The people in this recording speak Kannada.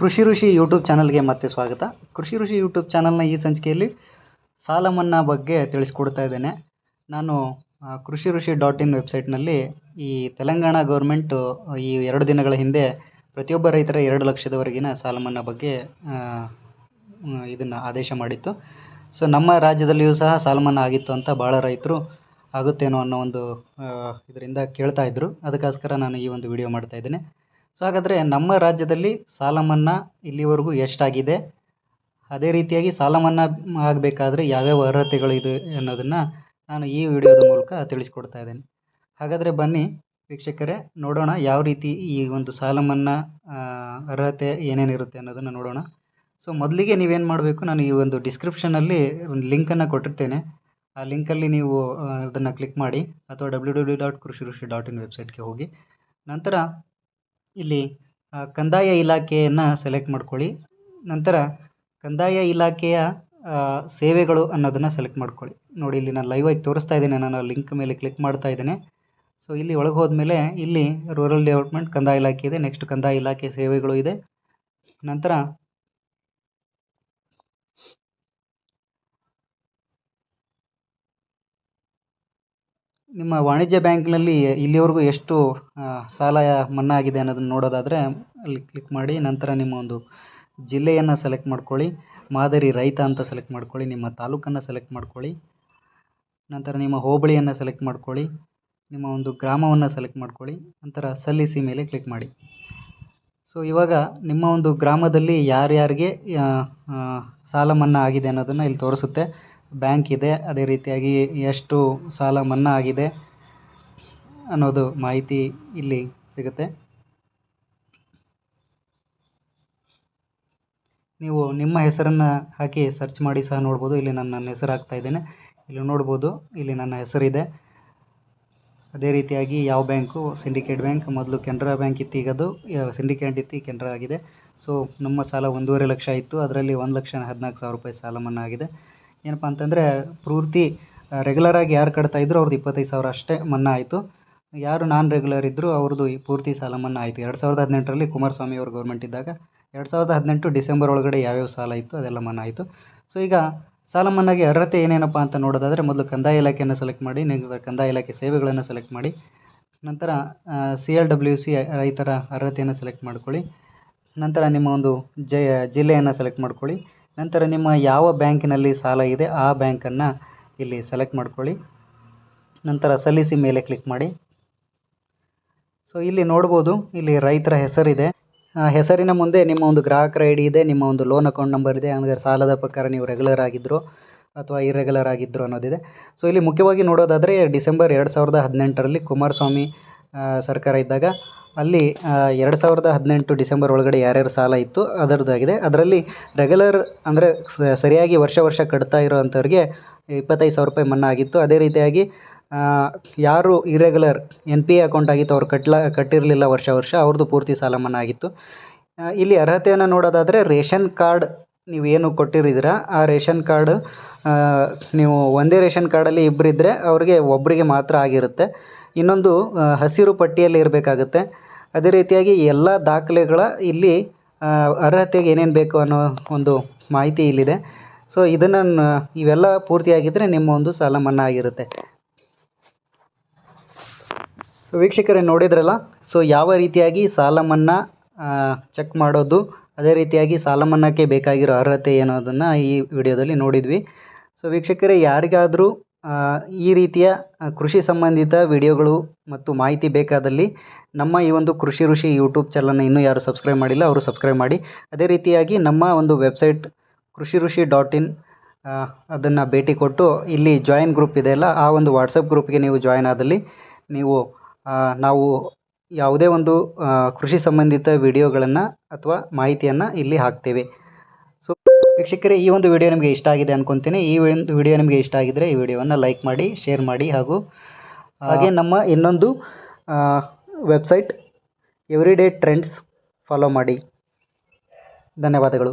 ಕೃಷಿ ಋಷಿ ಯೂಟ್ಯೂಬ್ ಚಾನಲ್ಗೆ ಮತ್ತೆ ಸ್ವಾಗತ. ಕೃಷಿ ಋಷಿ ಯೂಟ್ಯೂಬ್ ಚಾನಲ್ನ ಈ ಸಂಚಿಕೆಯಲ್ಲಿ ಸಾಲ ಮನ್ನಾ ಬಗ್ಗೆ ತಿಳಿಸ್ಕೊಡ್ತಾ ಇದ್ದೇನೆ. ನಾನು ಕೃಷಿ ಋಷಿ ಡಾಟ್ ಇನ್ ವೆಬ್ಸೈಟ್ನಲ್ಲಿ ಈ ತೆಲಂಗಾಣ ಗೌರ್ಮೆಂಟು, ಈ ಎರಡು ದಿನಗಳ ಹಿಂದೆ ಪ್ರತಿಯೊಬ್ಬ ರೈತರ ಎರಡು ಲಕ್ಷದವರೆಗಿನ ಸಾಲ ಮನ್ನಾ ಬಗ್ಗೆ ಇದನ್ನು ಆದೇಶ ಮಾಡಿತ್ತು. ಸೊ, ನಮ್ಮ ರಾಜ್ಯದಲ್ಲಿಯೂ ಸಹ ಸಾಲ ಮನ್ನಾ ಆಗಿತ್ತು ಅಂತ ಭಾಳ ರೈತರು ಆಗುತ್ತೇನೋ ಅನ್ನೋ ಒಂದು ಇದರಿಂದ ಕೇಳ್ತಾ ಇದ್ದರು ಅದಕ್ಕೋಸ್ಕರ ನಾನು ಈ ಒಂದು ವಿಡಿಯೋ ಮಾಡ್ತಾ ಇದ್ದೇನೆ. ಸೊ ಹಾಗಾದರೆ ನಮ್ಮ ರಾಜ್ಯದಲ್ಲಿ ಸಾಲ ಮನ್ನಾ ಇಲ್ಲಿವರೆಗೂ ಎಷ್ಟಾಗಿದೆ? ಅದೇ ರೀತಿಯಾಗಿ ಸಾಲ ಮನ್ನಾ ಆಗಬೇಕಾದ್ರೆ ಯಾವ್ಯಾವ ಅರ್ಹತೆಗಳು ಇದೆ ಅನ್ನೋದನ್ನು ನಾನು ಈ ವಿಡಿಯೋದ ಮೂಲಕ ತಿಳಿಸ್ಕೊಡ್ತಾ ಇದ್ದೇನೆ. ಹಾಗಾದರೆ ಬನ್ನಿ ವೀಕ್ಷಕರೇ, ನೋಡೋಣ ಯಾವ ರೀತಿ ಈ ಒಂದು ಸಾಲ ಮನ್ನಾ ಅರ್ಹತೆ ಏನೇನಿರುತ್ತೆ ಅನ್ನೋದನ್ನು ನೋಡೋಣ. ಸೊ ಮೊದಲಿಗೆ ನೀವೇನು ಮಾಡಬೇಕು, ನಾನು ಈ ಒಂದು ಡಿಸ್ಕ್ರಿಪ್ಷನಲ್ಲಿ ಒಂದು ಲಿಂಕನ್ನು ಕೊಟ್ಟಿರ್ತೇನೆ. ಆ ಲಿಂಕಲ್ಲಿ ನೀವು ಅದನ್ನು ಕ್ಲಿಕ್ ಮಾಡಿ ಅಥವಾ ಡಬ್ಲ್ಯೂ ಡಬ್ಲ್ಯೂ ಡಾಟ್ ಕೃಷಿ ಋಷಿ ಡಾಟ್ ಇನ್ ವೆಬ್ಸೈಟ್ಗೆ ಹೋಗಿ. ನಂತರ ಇಲ್ಲಿ ಕಂದಾಯ ಇಲಾಖೆಯನ್ನು ಸೆಲೆಕ್ಟ್ ಮಾಡ್ಕೊಳ್ಳಿ. ನಂತರ ಕಂದಾಯ ಇಲಾಖೆಯ ಸೇವೆಗಳು ಅನ್ನೋದನ್ನು ಸೆಲೆಕ್ಟ್ ಮಾಡ್ಕೊಳ್ಳಿ. ನೋಡಿ, ಇಲ್ಲಿ ನಾನು ಲೈವಾಗಿ ತೋರಿಸ್ತಾ ಇದ್ದೇನೆ, ನಾನು ಲಿಂಕ್ ಮೇಲೆ ಕ್ಲಿಕ್ ಮಾಡ್ತಾ ಇದ್ದೇನೆ. ಸೊ ಇಲ್ಲಿ ಒಳಗೆ ಹೋದ್ಮೇಲೆ ಇಲ್ಲಿ ರೂರಲ್ ಡೆವಲಪ್ಮೆಂಟ್ ಕಂದಾಯ ಇಲಾಖೆ ಇದೆ ನೆಕ್ಸ್ಟ್ ಕಂದಾಯ ಇಲಾಖೆ ಸೇವೆಗಳು ಇದೆ. ನಂತರ ನಿಮ್ಮ ವಾಣಿಜ್ಯ ಬ್ಯಾಂಕ್ನಲ್ಲಿ ಇಲ್ಲಿವರೆಗೂ ಎಷ್ಟು ಸಾಲ ಮನ್ನಾ ಆಗಿದೆ ಅನ್ನೋದನ್ನು ನೋಡೋದಾದರೆ ಅಲ್ಲಿ ಕ್ಲಿಕ್ ಮಾಡಿ, ನಂತರ ನಿಮ್ಮ ಒಂದು ಜಿಲ್ಲೆಯನ್ನು ಸೆಲೆಕ್ಟ್ ಮಾಡ್ಕೊಳ್ಳಿ, ಮಾದರಿ ರೈತ ಅಂತ ಸೆಲೆಕ್ಟ್ ಮಾಡ್ಕೊಳ್ಳಿ, ನಿಮ್ಮ ತಾಲೂಕನ್ನು ಸೆಲೆಕ್ಟ್ ಮಾಡ್ಕೊಳ್ಳಿ, ನಂತರ ನಿಮ್ಮ ಹೋಬಳಿಯನ್ನು ಸೆಲೆಕ್ಟ್ ಮಾಡ್ಕೊಳ್ಳಿ, ನಿಮ್ಮ ಒಂದು ಗ್ರಾಮವನ್ನು ಸೆಲೆಕ್ಟ್ ಮಾಡ್ಕೊಳ್ಳಿ, ನಂತರ ಸಲ್ಲಿಸಿ ಮೇಲೆ ಕ್ಲಿಕ್ ಮಾಡಿ. ಸೊ ಇವಾಗ ನಿಮ್ಮ ಒಂದು ಗ್ರಾಮದಲ್ಲಿ ಯಾರ್ಯಾರಿಗೆ ಸಾಲ ಮನ್ನಾ ಆಗಿದೆ ಅನ್ನೋದನ್ನು ಇಲ್ಲಿ ತೋರಿಸುತ್ತೆ. ಬ್ಯಾಂಕ್ ಇದೆ. ಅದೇ ರೀತಿಯಾಗಿ ಎಷ್ಟು ಸಾಲ ಮನ್ನಾ ಆಗಿದೆ ಅನ್ನೋದು ಮಾಹಿತಿ ಇಲ್ಲಿ ಸಿಗುತ್ತೆ. ನೀವು ನಿಮ್ಮ ಹೆಸರನ್ನು ಹಾಕಿ ಸರ್ಚ್ ಮಾಡಿ ಸಹ ನೋಡ್ಬೋದು. ಇಲ್ಲಿ ನಾನು ನನ್ನ ಹೆಸರು ಹಾಕ್ತಾ ಇದ್ದೇನೆ. ಇಲ್ಲಿ ನೋಡ್ಬೋದು. ಇಲ್ಲಿ ನನ್ನ ಹೆಸರಿದೆ. ಅದೇ ರೀತಿಯಾಗಿ ಯಾವ ಬ್ಯಾಂಕು? Syndicate bank. ಮೊದಲು ಕೆನರಾ ಬ್ಯಾಂಕ್ ಇತ್ತು ಈಗ ಅದು ಸಿಂಡಿಕೇಟ್ ಇತ್ತು ಕೆನರಾ ಆಗಿದೆ. ಸೊ, ನಮ್ಮ ಸಾಲ ಒಂದೂವರೆ ಲಕ್ಷ ಇತ್ತು. ಅದರಲ್ಲಿ ಒಂದು ಲಕ್ಷ ಹದಿನಾಲ್ಕು ಸಾವಿರ ರೂಪಾಯಿ ಸಾಲ ಮನ್ನಾ ಆಗಿದೆ. ಏನಪ್ಪ ಅಂತಂದರೆ ಪೂರ್ತಿ ರೆಗ್ಯುಲರಾಗಿ ಯಾರು ಕಟ್ತಾ ಇದ್ರು ಅವ್ರದ್ದು ಇಪ್ಪತ್ತೈದು ಸಾವಿರ ಅಷ್ಟೇ ಮನ್ನಾ ಆಯಿತು. ಯಾರು ನಾನ್ ರೆಗ್ಯುಲರ್ ಇದ್ದರು ಅವ್ರದ್ದು ಈ ಪೂರ್ತಿ ಸಾಲ ಮನ್ನಾ ಆಯಿತು. ಎರಡು ಸಾವಿರದ ಹದಿನೆಂಟರಲ್ಲಿ ಕುಮಾರಸ್ವಾಮಿ ಅವರು ಗೌರ್ಮೆಂಟ್ ಇದ್ದಾಗ ಎರಡು ಸಾವಿರದ ಹದಿನೆಂಟು ಡಿಸೆಂಬರ್ ಒಳಗಡೆ ಯಾವ್ಯಾವ ಸಾಲ ಇತ್ತು ಅದೆಲ್ಲ ಮನ್ನಾ ಆಯಿತು. ಸೊ ಈಗ ಸಾಲ ಮನ್ನಾಗೆ ಅರ್ಹತೆ ಏನೇನಪ್ಪ ಅಂತ ನೋಡೋದಾದರೆ ಮೊದಲು ಕಂದಾಯ ಇಲಾಖೆಯನ್ನು ಸೆಲೆಕ್ಟ್ ಮಾಡಿ, ನಂತರ ಕಂದಾಯ ಇಲಾಖೆ ಸೇವೆಗಳನ್ನು ಸೆಲೆಕ್ಟ್ ಮಾಡಿ, ನಂತರ ಸಿ ಎಲ್ ಡಬ್ಲ್ಯೂ ಸಿ ರೈತರ ಅರ್ಹತೆಯನ್ನು ಸೆಲೆಕ್ಟ್ ಮಾಡ್ಕೊಳ್ಳಿ, ನಂತರ ನಿಮ್ಮ ಒಂದು ಜಯ ಜಿಲ್ಲೆಯನ್ನು ಸೆಲೆಕ್ಟ್ ಮಾಡ್ಕೊಳ್ಳಿ ನಂತರ ನಿಮ್ಮ ಯಾವ ಬ್ಯಾಂಕಿನಲ್ಲಿ ಸಾಲ ಇದೆ, ಆ ಬ್ಯಾಂಕನ್ನು ಇಲ್ಲಿ ಸೆಲೆಕ್ಟ್ ಮಾಡ್ಕೊಳ್ಳಿ. ನಂತರ ಸಲ್ಲಿಸಿ ಮೇಲೆ ಕ್ಲಿಕ್ ಮಾಡಿ. ಸೊ, ಇಲ್ಲಿ ನೋಡ್ಬೋದು, ಇಲ್ಲಿ ರೈತರ ಹೆಸರಿದೆ. ಹೆಸರಿನ ಮುಂದೆ ನಿಮ್ಮ ಒಂದು ಗ್ರಾಹಕರ ಐ ಡಿ ಇದೆ, ನಿಮ್ಮ ಒಂದು ಲೋನ್ ಅಕೌಂಟ್ ನಂಬರ್ ಇದೆ ಅಂದರೆ ಸಾಲದ ಪ್ರಕಾರ ನೀವು ರೆಗ್ಯುಲರ್ ಆಗಿದ್ದರು ಅಥವಾ ಇರೆಗ್ಯುಲರ್ ಆಗಿದ್ದರು ಅನ್ನೋದಿದೆ. ಸೊ, ಇಲ್ಲಿ ಮುಖ್ಯವಾಗಿ ನೋಡೋದಾದರೆ ಡಿಸೆಂಬರ್ ಎರಡು ಸಾವಿರದ ಹದಿನೆಂಟರಲ್ಲಿ ಕುಮಾರಸ್ವಾಮಿ ಸರ್ಕಾರ ಇದ್ದಾಗ ಅಲ್ಲಿ ಎರಡು ಸಾವಿರದ ಹದಿನೆಂಟು ಡಿಸೆಂಬರ್ ಒಳಗಡೆ ಯಾರ್ಯಾರು ಸಾಲ ಇತ್ತು, ಅದರದ್ದಾಗಿದೆ. ಅದರಲ್ಲಿ ರೆಗ್ಯುಲರ್ ಅಂದರೆ ಸರಿಯಾಗಿ ವರ್ಷ ವರ್ಷ ಕಟ್ತಾ ಇರೋವಂಥವ್ರಿಗೆ ಇಪ್ಪತ್ತೈದು ಸಾವಿರ ರೂಪಾಯಿ ಮನ್ನಾ ಆಗಿತ್ತು. ಅದೇ ರೀತಿಯಾಗಿ ಯಾರು ಇರೆಗ್ಯುಲರ್ ಎನ್ ಪಿ ಅಕೌಂಟ್ ಆಗಿತ್ತು, ಅವ್ರು ಕಟ್ಲ, ಕಟ್ಟಿರಲಿಲ್ಲ ವರ್ಷ ವರ್ಷ ಅವ್ರದ್ದು ಪೂರ್ತಿ ಸಾಲ ಮನ್ನಾ ಆಗಿತ್ತು. ಇಲ್ಲಿ ಅರ್ಹತೆಯನ್ನು ನೋಡೋದಾದರೆ ರೇಷನ್ ಕಾರ್ಡ್ ನೀವು ಏನು ಕೊಟ್ಟಿರಿದ್ದೀರಾ, ಆ ರೇಷನ್ ಕಾರ್ಡ್ ನೀವು ಒಂದೇ ರೇಷನ್ ಕಾರ್ಡಲ್ಲಿ ಇಬ್ಬರಿದ್ದರೆ ಅವ್ರಿಗೆ ಒಬ್ಬರಿಗೆ ಮಾತ್ರ ಆಗಿರುತ್ತೆ. ಇನ್ನೊಂದು ಹಸಿರು ಪಟ್ಟಿಯಲ್ಲಿ ಇರಬೇಕಾಗುತ್ತೆ. ಅದೇ ರೀತಿಯಾಗಿ ಎಲ್ಲ ದಾಖಲೆಗಳ ಇಲ್ಲಿ ಅರ್ಹತೆಗೆ ಏನೇನು ಬೇಕು ಅನ್ನೋ ಒಂದು ಮಾಹಿತಿ ಇಲ್ಲಿದೆ. ಸೊ, ಇದನ್ನು ಇವೆಲ್ಲ ಪೂರ್ತಿಯಾಗಿದ್ದರೆ ನಿಮ್ಮ ಒಂದು ಸಾಲ ಮನ್ನಾ ಆಗಿರುತ್ತೆ. ಸೊ, ವೀಕ್ಷಕರೇ ನೋಡಿದ್ರಲ್ಲ? ಸೊ, ಯಾವ ರೀತಿಯಾಗಿ ಸಾಲ ಮನ್ನಾ ಚೆಕ್ ಮಾಡೋದು, ಅದೇ ರೀತಿಯಾಗಿ ಸಾಲ ಮನ್ನಾಕ್ಕೆ ಬೇಕಾಗಿರೋ ಅರ್ಹತೆ ಏನು ಅದನ್ನು ಈ ವಿಡಿಯೋದಲ್ಲಿ ನೋಡಿದ್ವಿ. ಸೊ, ವೀಕ್ಷಕರೇ, ಯಾರಿಗಾದರೂ ಈ ರೀತಿಯ ಕೃಷಿ ಸಂಬಂಧಿತ ವಿಡಿಯೋಗಳು ಮತ್ತು ಮಾಹಿತಿ ಬೇಕಾದಲ್ಲಿ ನಮ್ಮ ಈ ಒಂದು ಕೃಷಿ ಋಷಿ ಯೂಟ್ಯೂಬ್ ಚಾನಲ್ನ ಇನ್ನೂ ಯಾರು ಸಬ್ಸ್ಕ್ರೈಬ್ ಮಾಡಿಲ್ಲ, ಅವರು ಸಬ್ಸ್ಕ್ರೈಬ್ ಮಾಡಿ. ಅದೇ ರೀತಿಯಾಗಿ ನಮ್ಮ ಒಂದು ವೆಬ್ಸೈಟ್ ಕೃಷಿ ಋಷಿ ಡಾಟ್ ಇನ್ ಅದನ್ನು ಭೇಟಿ ಕೊಟ್ಟು ಇಲ್ಲಿ ಜಾಯಿನ್ ಗ್ರೂಪ್ ಇದೆಯಲ್ಲ ಆ ಒಂದು ವಾಟ್ಸಪ್ ಗ್ರೂಪ್ಗೆ ನೀವು ಜಾಯಿನ್ ಆದಲ್ಲಿ ನೀವು ನಾವು ಯಾವುದೇ ಒಂದು ಕೃಷಿ ಸಂಬಂಧಿತ ವಿಡಿಯೋಗಳನ್ನು ಅಥವಾ ಮಾಹಿತಿಯನ್ನು ಇಲ್ಲಿ ಹಾಕ್ತೇವೆ. ವೀಕ್ಷಕರೇ ಈ ಒಂದು ವಿಡಿಯೋ ನಿಮಗೆ ಇಷ್ಟ ಆಗಿದೆ ಅನ್ಕೊಂತೀನಿ. ಈ ಒಂದು ವಿಡಿಯೋ ನಿಮಗೆ ಇಷ್ಟ ಆಗಿದ್ದರೆ ಈ ವಿಡಿಯೋವನ್ನು ಲೈಕ್ ಮಾಡಿ ಶೇರ್ ಮಾಡಿ ಹಾಗೂ ಹಾಗೆ ನಮ್ಮ ಇನ್ನೊಂದು ವೆಬ್ಸೈಟ್ ಎವ್ರಿಡೇ ಟ್ರೆಂಡ್ಸ್ ಫಾಲೋ ಮಾಡಿ. ಧನ್ಯವಾದಗಳು.